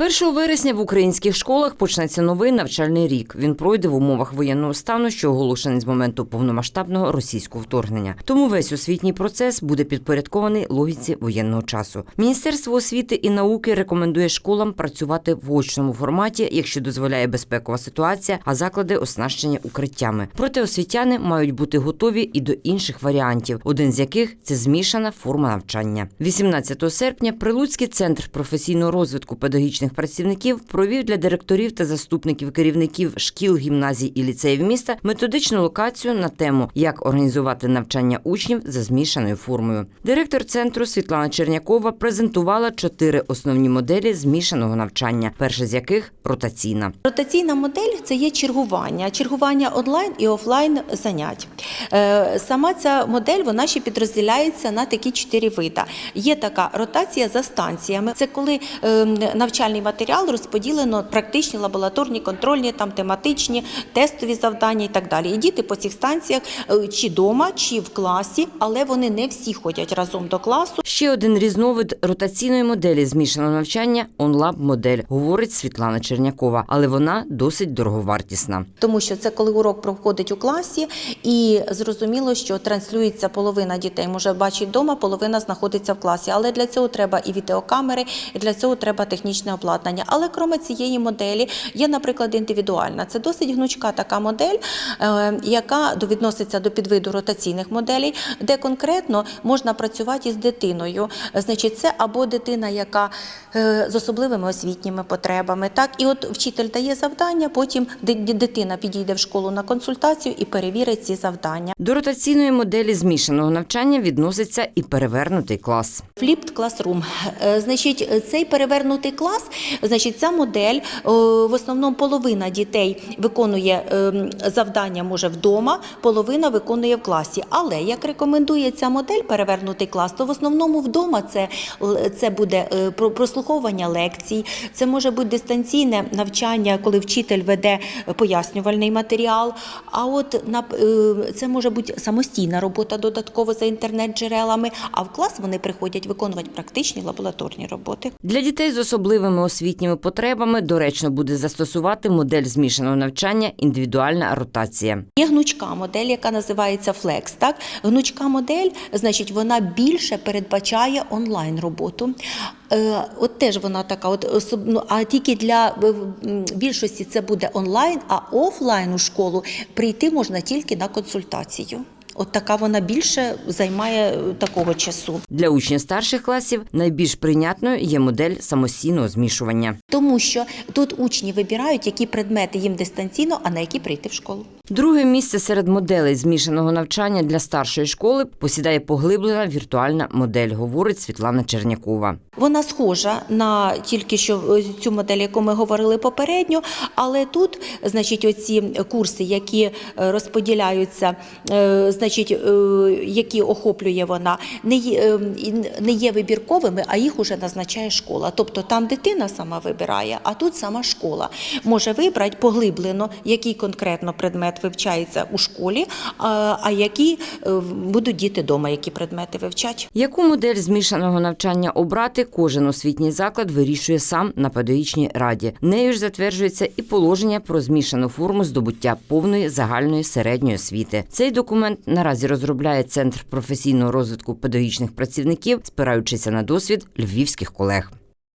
1 вересня в українських школах почнеться новий навчальний рік. Він пройде в умовах воєнного стану, що оголошений з моменту повномасштабного російського вторгнення. Тому весь освітній процес буде підпорядкований логіці воєнного часу. Міністерство освіти і науки рекомендує школам працювати в очному форматі, якщо дозволяє безпекова ситуація, а заклади оснащені укриттями. Проте освітяни мають бути готові і до інших варіантів, один з яких це змішана форма навчання. 18 серпня Прилуцький центр професійного розвитку педагогічних працівників провів для директорів та заступників керівників шкіл, гімназій і ліцеїв міста методичну локацію на тему, як організувати навчання учнів за змішаною формою. Директор центру Світлана Чернякова презентувала чотири основні моделі змішаного навчання, перша з яких ротаційна. Ротаційна модель це є чергування, чергування онлайн і офлайн занять. Е, Сама ця модель вона ще підрозділяється на такі чотири вида. Є така ротація за станціями. Це коли е, навчальний матеріал розподілено практичні, лабораторні, контрольні, там тематичні, тестові завдання і так далі. І діти по цих станціях е, чи вдома, чи в класі, але вони не всі ходять разом до класу. Ще один різновид ротаційної моделі змішаного навчання онлаб модель, говорить Світлана Чернякова, але вона досить дороговартісна. Тому що це коли урок проходить у класі, і зрозуміло, що транслюється половина дітей може бачить вдома, половина знаходиться в класі. Але для цього треба і відеокамери, і для цього треба технічне обладнання. Але крім цієї моделі є, наприклад, індивідуальна. Це досить гнучка така модель, е, яка відноситься до підвиду ротаційних моделей, де конкретно можна працювати із дитиною. Значить, це або дитина, яка е, з особливими освітніми потребами, так і от вчитель дає завдання, потім ди- ди- дитина підійде в школу на консультацію і перевірить ці завдання. До ротаційної моделі змішаного навчання відноситься і перевернутий клас. Flipped Classroom. Е, Значить, цей перевернутий клас, значить, ця модель в основному половина дітей виконує ем, завдання може вдома, половина виконує в класі. Але як рекомендує ця модель перевернутий клас, то в основному вдома це, це буде е, прослуховування лекцій, це може бути дистанційне навчання, коли вчитель веде пояснювальний матеріал. А от е, це може бути самостійна робота додатково за інтернет-джерелами. А в клас вони приходять виконувати практичні лабораторні роботи. Для дітей з особливими освітніми потребами доречно буде застосувати модель змішаного навчання індивідуальна ротація. Є гнучка модель, яка називається Flex. Так, гнучка модель, значить, вона більше передбачає онлайн роботу. Е, От теж вона така, от ну, а тільки для більшості це буде онлайн, а офлайн у школу прийти можна тільки на консультацію. От така вона більше займає е, такого часу. Для учнів старших класів найбільш прийнятною є модель самостійного змішування. Тому що тут учні вибирають, які предмети їм дистанційно, а на які прийти в школу. Друге місце серед моделей змішаного навчання для старшої школи посідає поглиблена віртуальна модель, говорить Світлана Чернякова. Вона схожа на тільки що е, цю модель, яку ми говорили попередньо, але тут, значить, оці курси, які е, розподіляються, е, значить, які охоплює вона, не є вибірковими, а їх уже назначає школа. Тобто там дитина сама вибирає, а тут сама школа може вибрати поглиблено, який конкретно предмет вивчається у школі, а, які е, будуть діти вдома, які предмети вивчать. Яку модель змішаного навчання обрати, кожен освітній заклад вирішує сам на педагогічній раді. Нею ж затверджується і положення про змішану форму здобуття повної загальної середньої освіти. Цей документ наразі розробляє Центр професійного розвитку педагогічних працівників, спираючися на досвід львівських колег.